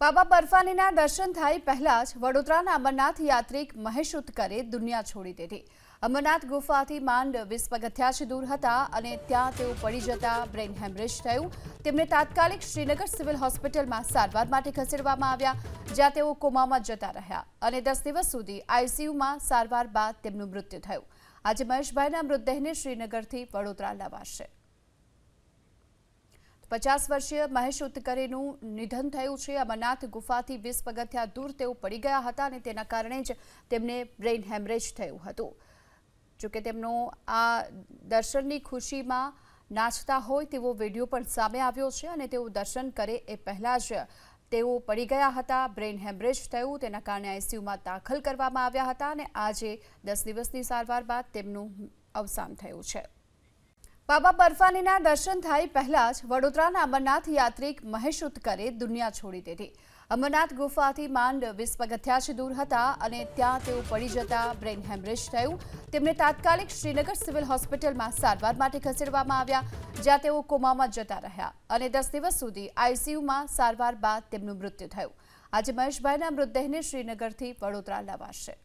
બાબા બર્ફાનીના દર્શન થાય પહેલા જ વડોદરાના અમરનાથ યાત્રિક મહેશ ઉત્કરે દુનિયા છોડી દીધી. અમરનાથ ગુફાથી માંડ વીસ પગથિયા દૂર હતા અને ત્યાં તેઓ પડી જતા બ્રેઇન હેમરેજ થયું. તેમને તાત્કાલિક શ્રીનગર સિવિલ હોસ્પિટલમાં સારવાર માટે ખસેડવામાં આવ્યા, જ્યાં તેઓ કોમામાં જતા રહ્યા અને દસ દિવસ સુધી આઈસીયુમાં સારવાર બાદ તેમનું મૃત્યુ થયું. આજે મહેશભાઈના મૃતદેહને શ્રીનગરથી વડોદરા લવાશે. પચાસ વર્ષીય મહેશ ઉત્કરેનું નિધન થયું છે. અમરનાથ ગુફાથી વીસ પગથિયા દૂર તેઓ પડી ગયા હતા અને તેના કારણે જ તેમને બ્રેઇન હેમરેજ થયું હતું. જોકે તેમનો આ દર્શનની ખુશીમાં નાચતા હોય તેવો વીડિયો પણ સામે આવ્યો છે અને તેઓ દર્શન કરે એ પહેલાં જ તેઓ પડી ગયા હતા. બ્રેઇન હેમરેજ થયું, તેના કારણે આઈસીયુમાં દાખલ કરવામાં આવ્યા હતા અને આજે દસ દિવસની સારવાર બાદ તેમનું અવસાન થયું છે. બાબા બર્ફાનીના દર્શન થાય પહેલા જ વડોદરાના અમરનાથ યાત્રિક મહેશ ઉત્કરે દુનિયા છોડી દીધી. અમરનાથ ગુફાથી માંડ વીસ પગથિયા દૂર હતા અને ત્યાં તેઓ પડી જતા બ્રેઇન હેમરેજ થયું. તેમને તાત્કાલિક શ્રીનગર સિવિલ હોસ્પિટલમાં સારવાર માટે ખસેડવામાં આવ્યા, જ્યાં તેઓ કોમામાં જતા રહ્યા અને દસ દિવસ સુધી આઈસીયુમાં સારવાર બાદ તેમનું મૃત્યુ થયું. આજે મહેશભાઈના મૃતદેહને શ્રીનગરથી વડોદરા લવાશે.